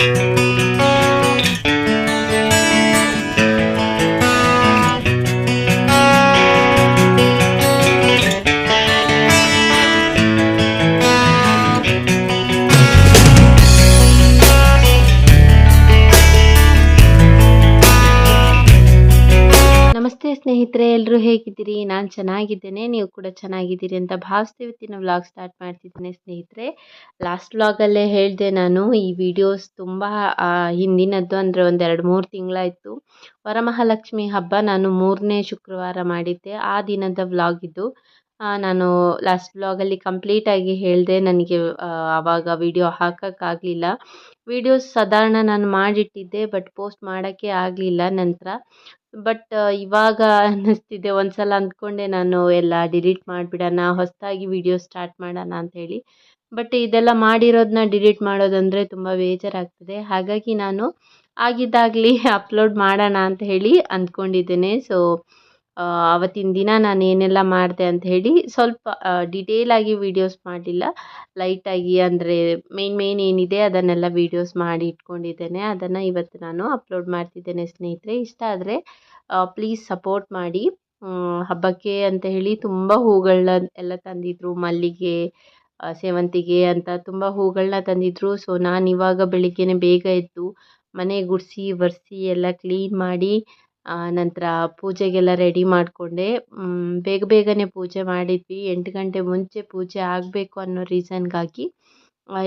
Thank you. ಸ್ನೇಹಿತರೆ ಎಲ್ಲರೂ ಹೇಗಿದ್ದೀರಿ? ನಾನು ಚೆನ್ನಾಗಿದ್ದೇನೆ, ನೀವು ಕೂಡ ಚೆನ್ನಾಗಿದ್ದೀರಿ ಅಂತ ಭಾವಿಸ್ತೀವಿ. ಇವತ್ತಿನ ವ್ಲಾಗ್ ಸ್ಟಾರ್ಟ್ ಮಾಡ್ತಿದ್ದೇನೆ ಸ್ನೇಹಿತರೆ. ಲಾಸ್ಟ್ ವ್ಲಾಗಲ್ಲೇ ಹೇಳಿದೆ ನಾನು, ಈ ವಿಡಿಯೋಸ್ ತುಂಬ ಹಿಂದಿನದ್ದು ಅಂದರೆ ಒಂದು ಎರಡು ಮೂರು ತಿಂಗಳಾಯಿತು. ವರಮಹಾಲಕ್ಷ್ಮಿ ಹಬ್ಬ ನಾನು ಮೂರನೇ ಶುಕ್ರವಾರ ಮಾಡಿದ್ದೆ. ಆ ದಿನದ ವ್ಲಾಗ್ ಇದು. ನಾನು ಲಾಸ್ಟ್ ಬ್ಲಾಗಲ್ಲಿ ಕಂಪ್ಲೀಟಾಗಿ ಹೇಳಿದೆ, ನನಗೆ ಆವಾಗ ವಿಡಿಯೋ ಹಾಕೋಕ್ಕಾಗಲಿಲ್ಲ. ವಿಡಿಯೋಸ್ ಸಾಧಾರಣ ನಾನು ಮಾಡಿಟ್ಟಿದ್ದೆ ಬಟ್ ಪೋಸ್ಟ್ ಮಾಡೋಕ್ಕೆ ಆಗಲಿಲ್ಲ ನಂತರ. ಬಟ್ ಇವಾಗ ಅನ್ನಿಸ್ತಿದೆ ಒಂದು ಸಲ ಅಂದ್ಕೊಂಡೆ ನಾನು, ಎಲ್ಲ ಡಿಲೀಟ್ ಮಾಡಿಬಿಡೋಣ, ಹೊಸದಾಗಿ ವಿಡಿಯೋ ಸ್ಟಾರ್ಟ್ ಮಾಡೋಣ ಅಂಥೇಳಿ ಬಟ್ ಇದೆಲ್ಲ ಮಾಡಿರೋದನ್ನ ಡಿಲೀಟ್ ಮಾಡೋದಂದರೆ ತುಂಬ ಬೇಜಾರಾಗ್ತದೆ. ಹಾಗಾಗಿ ನಾನು, ಆಗಿದ್ದಾಗಲಿ ಅಪ್ಲೋಡ್ ಮಾಡೋಣ ಅಂತ ಹೇಳಿ ಅಂದ್ಕೊಂಡಿದ್ದೇನೆ. ಸೊ ಆವತ್ತಿನ ದಿನ ನಾನು ಏನೆಲ್ಲ ಮಾಡಿದೆ ಅಂತ ಹೇಳಿ ಸ್ವಲ್ಪ ಡಿಟೇಲಾಗಿ ವೀಡಿಯೋಸ್ ಮಾಡಲಿಲ್ಲ. ಲೈಟಾಗಿ ಅಂದರೆ ಮೇಯ್ನ್ ಮೇಯ್ನ್ ಏನಿದೆ ಅದನ್ನೆಲ್ಲ ವೀಡಿಯೋಸ್ ಮಾಡಿ ಇಟ್ಕೊಂಡಿದ್ದೇನೆ. ಅದನ್ನು ಇವತ್ತು ನಾನು ಅಪ್ಲೋಡ್ ಮಾಡ್ತಿದ್ದೇನೆ ಸ್ನೇಹಿತರೆ. ಇಷ್ಟ ಆದರೆ ಪ್ಲೀಸ್ ಸಪೋರ್ಟ್ ಮಾಡಿ. ಹಬ್ಬಕ್ಕೆ ಅಂತ ಹೇಳಿ ತುಂಬ ಹೂಗಳನ್ನ ಎಲ್ಲ ತಂದಿದ್ರು. ಮಲ್ಲಿಗೆ ಸೇವಂತಿಗೆ ಅಂತ ತುಂಬ ಹೂಗಳನ್ನ ತಂದಿದ್ರು. ಸೊ ನಾನು ಇವಾಗ ಬೆಳಿಗ್ಗೆನೆ ಬೇಗ ಎದ್ದು ಮನೆ ಗುಡಿಸಿ, ಒರೆಸಿ ಎಲ್ಲ ಕ್ಲೀನ್ ಮಾಡಿ ನಂತರ ಪೂಜೆಗೆಲ್ಲ ರೆಡಿ ಮಾಡಿಕೊಂಡೆ. ಬೇಗ ಬೇಗನೆ ಪೂಜೆ ಮಾಡಿದ್ವಿ. ಎಂಟು ಗಂಟೆ ಮುಂಚೆ ಪೂಜೆ ಆಗಬೇಕು ಅನ್ನೋ ರೀಸನ್ಗಾಗಿ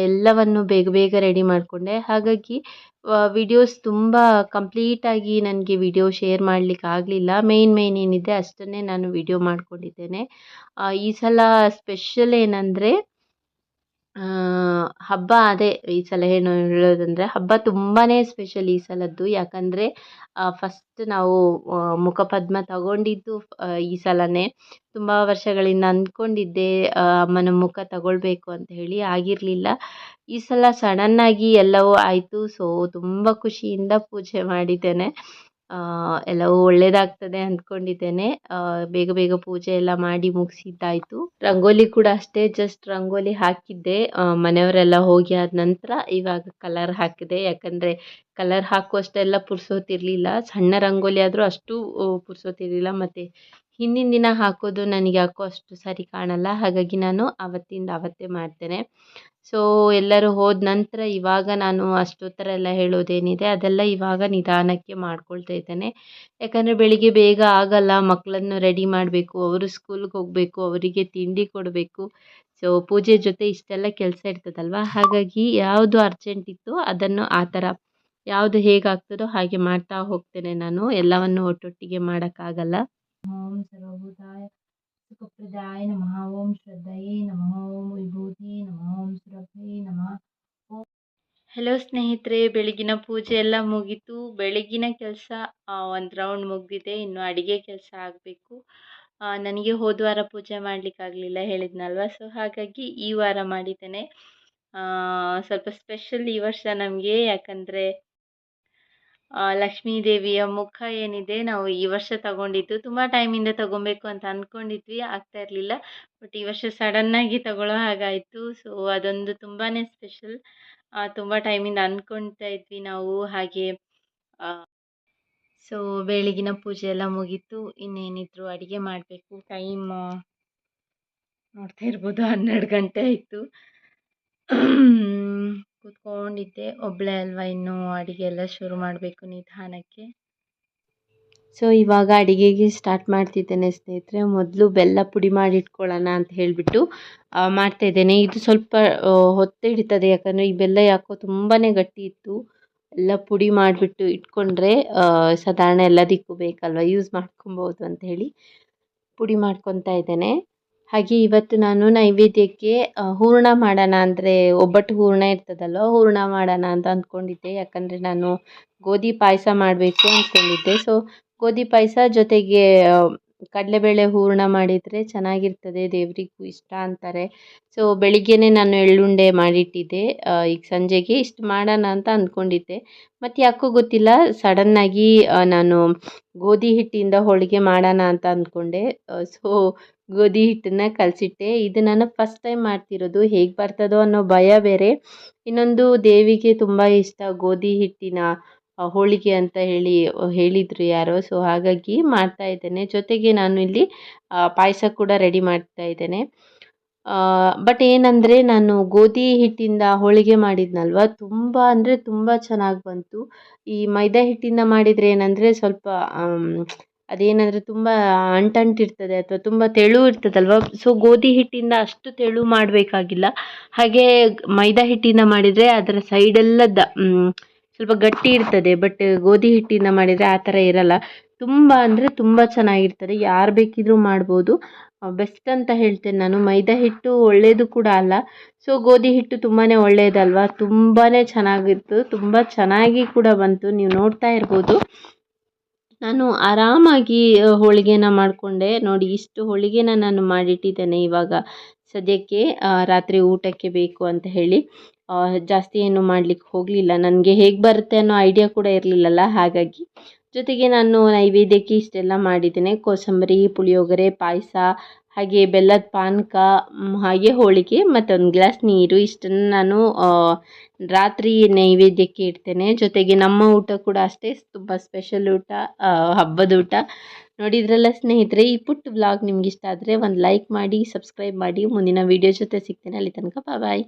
ಎಲ್ಲವನ್ನು ಬೇಗ ಬೇಗ ರೆಡಿ ಮಾಡಿಕೊಂಡೆ. ಹಾಗಾಗಿ ವಿಡಿಯೋಸ್ ತುಂಬ ಕಂಪ್ಲೀಟಾಗಿ ನನಗೆ ವಿಡಿಯೋ ಶೇರ್ ಮಾಡಲಿಕ್ಕೆ ಆಗಲಿಲ್ಲ. ಮೇಯ್ನ್ ಮೇಯ್ನ್ ಏನಿದೆ ಅಷ್ಟನ್ನೇ ನಾನು ವಿಡಿಯೋ ಮಾಡ್ಕೊಂಡಿದ್ದೇನೆ. ಈ ಸಲ ಸ್ಪೆಷಲ್ ಏನಂದರೆ ಹಬ್ಬ ಅದೇ ಈ ಸಲ ಏನು ಹೇಳೋದಂದರೆ, ಹಬ್ಬ ತುಂಬಾ ಸ್ಪೆಷಲ್ ಈ ಸಲದ್ದು. ಯಾಕಂದರೆ ಫಸ್ಟ್ ನಾವು ಮುಖಪದ್ಮ ತಗೊಂಡಿದ್ದು ಈ ಸಲನೇ. ತುಂಬ ವರ್ಷಗಳಿಂದ ಅಂದ್ಕೊಂಡಿದ್ದೆ ಅಮ್ಮನ ಮುಖ ತಗೊಳ್ಬೇಕು ಅಂತ ಹೇಳಿ ಆಗಿರಲಿಲ್ಲ. ಈ ಸಲ ಸಡನ್ನಾಗಿ ಎಲ್ಲವೂ ಆಯಿತು. ಸೊ ತುಂಬ ಖುಷಿಯಿಂದ ಪೂಜೆ ಮಾಡಿದ್ದೇನೆ. ಎಲ್ಲವೂ ಒಳ್ಳೆಯದಾಗ್ತದೆ ಅಂದ್ಕೊಂಡಿದ್ದೇನೆ. ಬೇಗ ಬೇಗ ಪೂಜೆ ಎಲ್ಲ ಮಾಡಿ ಮುಗಿಸಿದ್ದಾಯಿತು. ರಂಗೋಲಿ ಕೂಡ ಅಷ್ಟೇ ಜಸ್ಟ್ ರಂಗೋಲಿ ಹಾಕಿದ್ದೆ. ಮನೆಯವರೆಲ್ಲ ಹೋಗಿ ಆದ ನಂತರ ಇವಾಗ ಕಲರ್ ಹಾಕಿದೆ. ಯಾಕಂದರೆ ಕಲರ್ ಹಾಕುವಷ್ಟೆಲ್ಲ ಪುರ್ಸೋತಿರಲಿಲ್ಲ. ಸಣ್ಣ ರಂಗೋಲಿ ಆದರೂ ಅಷ್ಟು ಪುರ್ಸೋತಿರಲಿಲ್ಲ. ಮತ್ತು ಹಿಂದಿನ ದಿನ ಹಾಕೋದು ನನಗೆ ಯಾಕೋ ಅಷ್ಟು ಸರಿ ಕಾಣಲ್ಲ, ಹಾಗಾಗಿ ನಾನು ಆವತ್ತಿಂದ ಆವತ್ತೇ ಮಾಡ್ತೇನೆ. ಸೊ ಎಲ್ಲರೂ ಹೋದ ನಂತರ ಇವಾಗ ನಾನು ಅಷ್ಟೊತ್ತರ ಎಲ್ಲ ಹೇಳೋದೇನಿದೆ, ಅದೆಲ್ಲ ಇವಾಗ ನಿಧಾನಕ್ಕೆ ಮಾಡ್ಕೊಳ್ತಾ ಇದ್ದೇನೆ. ಯಾಕಂದರೆ ಬೆಳಿಗ್ಗೆ ಬೇಗ ಆಗಲ್ಲ ಮಕ್ಕಳನ್ನು ರೆಡಿ ಮಾಡಬೇಕು, ಅವರು ಸ್ಕೂಲ್ಗೆ ಹೋಗಬೇಕು, ಅವರಿಗೆ ತಿಂಡಿ ಕೊಡಬೇಕು. ಸೊ ಪೂಜೆ ಜೊತೆ ಇಷ್ಟೆಲ್ಲ ಕೆಲಸ ಇರ್ತದಲ್ವ? ಹಾಗಾಗಿ ಯಾವುದು ಅರ್ಜೆಂಟ್ ಇತ್ತು ಅದನ್ನು ಆ ಥರ ಯಾವುದು ಹೇಗಾಗ್ತದೋ ಹಾಗೆ ಮಾಡ್ತಾ ಹೋಗ್ತೇನೆ ನಾನು. ಎಲ್ಲವನ್ನು ಒಟ್ಟೊಟ್ಟಿಗೆ ಮಾಡೋಕ್ಕಾಗಲ್ಲ. ಸರ್ವಭೂತಾಯ ಸುಖಪ್ರದಾಯ ನಮಃ ಓಂ ಶ್ರದ್ಧಯೇ ನಮಃ ಓಂ ವಿಭೂತಿ ನಮಃ ಓಂ ಸುರಭ್ಯೇ ನಮಃ ಹಲೋ ಸ್ನೇಹಿತರೆ, ಬೆಳಗಿನ ಪೂಜೆ ಎಲ್ಲ ಮುಗೀತು. ಬೆಳಗಿನ ಕೆಲಸ ಒಂದು ರೌಂಡ್ ಮುಗಿದಿದೆ. ಇನ್ನು ಅಡುಗೆ ಕೆಲಸ ಆಗಬೇಕು. ನನಗೆ ಹೋದ ವಾರ ಪೂಜೆ ಮಾಡಲಿಕ್ಕಾಗಲಿಲ್ಲ ಹೇಳಿದ್ನಲ್ವ? ಸೊ ಹಾಗಾಗಿ ಈ ವಾರ ಮಾಡಿದ್ದೇನೆ. ಸ್ವಲ್ಪ ಸ್ಪೆಷಲ್ ಈ ವರ್ಷ ನಮಗೆ, ಯಾಕಂದರೆ ಲಕ್ಷ್ಮೀ ದೇವಿಯ ಮುಖ ಏನಿದೆ ನಾವು ಈ ವರ್ಷ ತಗೊಂಡಿದ್ದು ತುಂಬ ಟೈಮಿಂದ ತಗೊಬೇಕು ಅಂತ ಅಂದ್ಕೊಂಡಿದ್ವಿ ಆಗ್ತಾ ಇರಲಿಲ್ಲ. ಬಟ್ ಈ ವರ್ಷ ಸಡನ್ನಾಗಿ ತಗೊಳ್ಳೋ ಹಾಗಾಯಿತು. ಸೊ ಅದೊಂದು ತುಂಬಾ ಸ್ಪೆಷಲ್ ತುಂಬ ಟೈಮಿಂದ ಅಂದ್ಕೊಳ್ತಾ ಇದ್ವಿ ನಾವು. ಹಾಗೆ ಸೊ ಬೆಳಗಿನ ಪೂಜೆ ಎಲ್ಲ ಮುಗೀತು. ಇನ್ನೇನಿದ್ರು ಅಡುಗೆ ಮಾಡಬೇಕು. ಟೈಮ್ ನೋಡ್ತಾ ಇರ್ಬೋದು. ಹನ್ನೆರಡು ಗಂಟೆ ಆಯಿತು. ಕೂತ್ಕೊಂಡಿದ್ದೆ. ಒಬ್ಬಳೇ ಅಲ್ವಾ ಇನ್ನು ಅಡಿಗೆ ಎಲ್ಲ ಶುರು ಮಾಡಬೇಕು ನಿಧಾನಕ್ಕೆ. ಸೊ ಇವಾಗ ಅಡುಗೆಗೆ ಸ್ಟಾರ್ಟ್ ಮಾಡ್ತಿದ್ದೇನೆ ಸ್ನೇಹಿತರೆ. ಮೊದಲು ಬೆಲ್ಲ ಪುಡಿ ಮಾಡಿ ಇಟ್ಕೊಳ್ಳೋಣ ಅಂತ ಹೇಳಿಬಿಟ್ಟು ಮಾಡ್ತಾ ಇದ್ದೇನೆ. ಇದು ಸ್ವಲ್ಪ ಹೊತ್ತು ಹಿಡಿತದೆ. ಯಾಕಂದರೆ ಈ ಬೆಲ್ಲ ಯಾಕೋ ತುಂಬಾ ಗಟ್ಟಿ ಇತ್ತು. ಎಲ್ಲ ಪುಡಿ ಮಾಡಿಬಿಟ್ಟು ಇಟ್ಕೊಂಡ್ರೆ ಸಾಧಾರಣ ಎಲ್ಲದಕ್ಕೂ ಬೇಕಲ್ವ? ಯೂಸ್ ಮಾಡ್ಕೊಬೋದು ಅಂತ ಹೇಳಿ ಪುಡಿ ಮಾಡ್ಕೊತಾ ಇದ್ದೇನೆ. ಹಾಗೆ ಇವತ್ತು ನಾನು ನೈವೇದ್ಯಕ್ಕೆ ಹೂರ್ಣ ಮಾಡೋಣ ಅಂದರೆ ಒಬ್ಬಟ್ಟು ಹೂರಣ ಇರ್ತದಲ್ಲ ಹೂರಣ ಮಾಡೋಣ ಅಂತ ಅಂದ್ಕೊಂಡಿದ್ದೆ. ಯಾಕಂದರೆ ನಾನು ಗೋಧಿ ಪಾಯಸ ಮಾಡಬೇಕು ಅಂದ್ಕೊಂಡಿದ್ದೆ. ಸೊ ಗೋಧಿ ಪಾಯಸ ಜೊತೆಗೆ ಕಡಲೆಬೇಳೆ ಹೂರಣ ಮಾಡಿದರೆ ಚೆನ್ನಾಗಿರ್ತದೆ, ದೇವರಿಗೂ ಇಷ್ಟ ಅಂತಾರೆ. ಸೊ ಬೆಳಿಗ್ಗೆನೇ ನಾನು ಎಳ್ಳುಂಡೆ ಮಾಡಿಟ್ಟಿದ್ದೆ. ಈಗ ಸಂಜೆಗೆ ಇಷ್ಟು ಮಾಡೋಣ ಅಂತ ಅಂದ್ಕೊಂಡಿದ್ದೆ. ಮತ್ತು ಯಾಕೋ ಗೊತ್ತಿಲ್ಲ ಸಡನ್ನಾಗಿ ನಾನು ಗೋಧಿ ಹಿಟ್ಟಿಂದ ಹೋಳಿಗೆ ಮಾಡೋಣ ಅಂತ ಅಂದ್ಕೊಂಡೆ. ಸೊ ಗೋಧಿ ಹಿಟ್ಟನ್ನ ಕಲಸಿಟ್ಟೆ. ಇದು ನಾನು ಫಸ್ಟ್ ಟೈಮ್ ಮಾಡ್ತಿರೋದು. ಹೇಗೆ ಬರ್ತದೋ ಅನ್ನೋ ಭಯ ಬೇರೆ. ಇನ್ನೊಂದು ದೇವಿಗೆ ತುಂಬ ಇಷ್ಟ ಗೋಧಿ ಹಿಟ್ಟಿನ ಹೋಳಿಗೆ ಅಂತ ಹೇಳಿ, ಹೇಳಿದರು ಯಾರೋ. ಸೊ ಹಾಗಾಗಿ ಮಾಡ್ತಾ ಇದ್ದೇನೆ. ಜೊತೆಗೆ ನಾನು ಇಲ್ಲಿ ಪಾಯಸ ಕೂಡ ರೆಡಿ ಮಾಡ್ತಾ ಇದ್ದೇನೆ. ಬಟ್ ಏನಂದರೆ ನಾನು ಗೋಧಿ ಹಿಟ್ಟಿಂದ ಹೋಳಿಗೆ ಮಾಡಿದ್ನಲ್ವ? ತುಂಬ ಅಂದರೆ ತುಂಬ ಚೆನ್ನಾಗಿ ಬಂತು. ಈ ಮೈದಾ ಹಿಟ್ಟಿಂದ ಮಾಡಿದರೆ ಏನಂದರೆ ಸ್ವಲ್ಪ ಅದೇನಂದರೆ ತುಂಬ ಅಂಟಂಟಿರ್ತದೆ ಅಥವಾ ತುಂಬ ತೆಳು ಇರ್ತದಲ್ವ? ಸೊ ಗೋಧಿ ಹಿಟ್ಟಿಂದ ಅಷ್ಟು ತೆಳು ಮಾಡಬೇಕಾಗಿಲ್ಲ. ಹಾಗೆ ಮೈದಾ ಹಿಟ್ಟಿಂದ ಮಾಡಿದರೆ ಅದರ ಸೈಡೆಲ್ಲ ದ ಸ್ವಲ್ಪ ಗಟ್ಟಿ ಇರ್ತದೆ ಬಟ್ ಗೋಧಿ ಹಿಟ್ಟಿಂದ ಮಾಡಿದರೆ ಆ ಥರ ಇರಲ್ಲ. ತುಂಬ ಅಂದರೆ ತುಂಬ ಚೆನ್ನಾಗಿರ್ತದೆ, ಯಾರು ಬೇಕಿದ್ರೂ ಮಾಡ್ಬೋದು. ಬೆಸ್ಟ್ ಅಂತ ಹೇಳ್ತೇನೆ ನಾನು. ಮೈದಾ ಹಿಟ್ಟು ಒಳ್ಳೆಯದು ಕೂಡ ಅಲ್ಲ. ಸೊ ಗೋಧಿ ಹಿಟ್ಟು ತುಂಬಾ ಒಳ್ಳೆಯದಲ್ವಾ ತುಂಬಾ ಚೆನ್ನಾಗಿತ್ತು, ತುಂಬ ಚೆನ್ನಾಗಿ ಕೂಡ ಬಂತು. ನೀವು ನೋಡ್ತಾ ಇರ್ಬೋದು. ನಾನು ಆರಾಮಾಗಿ ಹೋಳಿಗೆನ ಮಾಡಿಕೊಂಡೆ. ನೋಡಿ, ಇಷ್ಟು ಹೋಳಿಗೆನ ನಾನು ಮಾಡಿಟ್ಟಿದ್ದೇನೆ ಇವಾಗ. ಸದ್ಯಕ್ಕೆ ರಾತ್ರಿ ಊಟಕ್ಕೆ ಬೇಕು ಅಂತ ಹೇಳಿ. ಜಾಸ್ತಿ ಏನು ಮಾಡ್ಲಿಕ್ಕೆ ಹೋಗಲಿಲ್ಲ. ನನಗೆ ಹೇಗೆ ಬರುತ್ತೆ ಅನ್ನೋ ಐಡಿಯಾ ಕೂಡ ಇರಲಿಲ್ಲಲ್ಲ, ಹಾಗಾಗಿ. ಜೊತೆಗೆ ನಾನು ನೈವೇದ್ಯಕ್ಕೆ ಇಷ್ಟೆಲ್ಲ ಮಾಡಿದ್ದೇನೆ. ಕೋಸಂಬರಿ, ಪುಳಿಯೋಗರೆ, ಪಾಯಸ, ಹಾಗೆ ಬೆಲ್ಲದ ಪಾನಕ ಹಾಗೆ ಹೋಳಿಗೆ ಮತ್ತು ಒಂದು ಗ್ಲಾಸ್ ನೀರು. ಇಷ್ಟನ್ನು ನಾನು ರಾತ್ರಿ ನೈವೇದ್ಯಕ್ಕೆ ಇಡ್ತೇನೆ. ಜೊತೆಗೆ ನಮ್ಮ ಊಟ ಕೂಡ ಅಷ್ಟೇ. ತುಂಬ ಸ್ಪೆಷಲ್ ಊಟ ಹಬ್ಬದ ಊಟ. ನೋಡಿದ್ರಲ್ಲ ಸ್ನೇಹಿತರೆ, ಈ ಪುಟ್ಟ ವ್ಲಾಗ್ ನಿಮ್ಗೆ ಇಷ್ಟ ಆದರೆ ಒಂದು ಲೈಕ್ ಮಾಡಿ ಸಬ್ಸ್ಕ್ರೈಬ್ ಮಾಡಿ. ಮುಂದಿನ ವೀಡಿಯೋ ಜೊತೆ ಸಿಗ್ತೇನೆ. ಅಲ್ಲಿ ತನಕ ಬಾಯ್